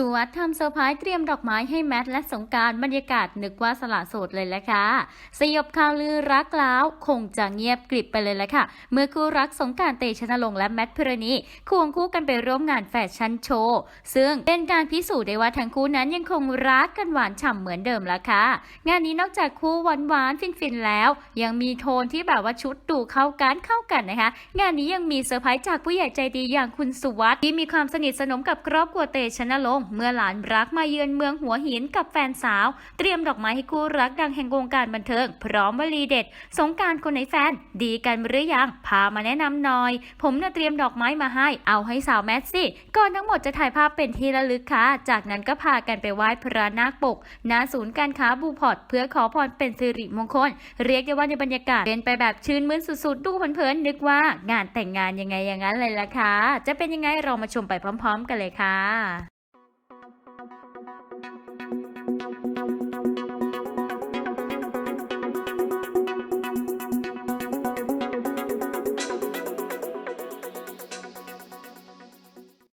สุวัสด์ทำเซอร์ไพรส์เตรียมดอกไม้ให้แมทและสงการบรรยากาศนึกว่าสละโสดเลยแหละค่ะ สยบข่าวลือรักแล้ว คงจะเงียบกริบไปเลยแหละค่ะ เมื่อคู่รักสงการเตชะนรงและแมทพิรณีควงคู่กันไปร่วมงานแฟชั่นโชว์ ซึ่งเป็นการพิสูจน์ได้ว่าทั้งคู่นั้นยังคงรักกันหวานฉ่ำเหมือนเดิมละค่ะ งานนี้นอกจากคู่หวานหวานๆฟินแล้ว ยังมีโทนที่แบบว่าชุดดูเข้ากันเข้ากันนะคะ งานนี้ยังมีเซอร์ไพรส์จากผู้ใหญ่ใจดีอย่างคุณสุวัสด์ที่มีความสนิทสนมกับครอบครัวเตชะนรงเมื่อหลานรักมาเยือนเมืองหัวหินกับแฟนสาว เตรียมดอกไม้ให้คู่รักดังแห่งวงการบันเทิง พร้อมวลีเด็ด สงการคนไหนแฟน ดีกันหรือยัง พามาแนะนำหน่อย ผมน่ะเตรียมดอกไม้มาให้ เอาให้สาวแมทสิก่อนทั้งหมดจะถ่ายภาพเป็นที่ระลึกค่ะ จากนั้นก็พากันไปไหว้พระนาคปกณศูนย์การค้าบูพอร์ตเพื่อขอพรเป็นสิริมงคล เรียกได้ว่าในบรรยากาศเป็นไปแบบชื่นมื่นสุดๆ ดูเพลินๆนึกว่างานแต่งงานยังไงอย่างนั้นเลยล่ะค่ะจะเป็นยังไงเรามาชมไปพร้อม ๆ กันเลยค่ะ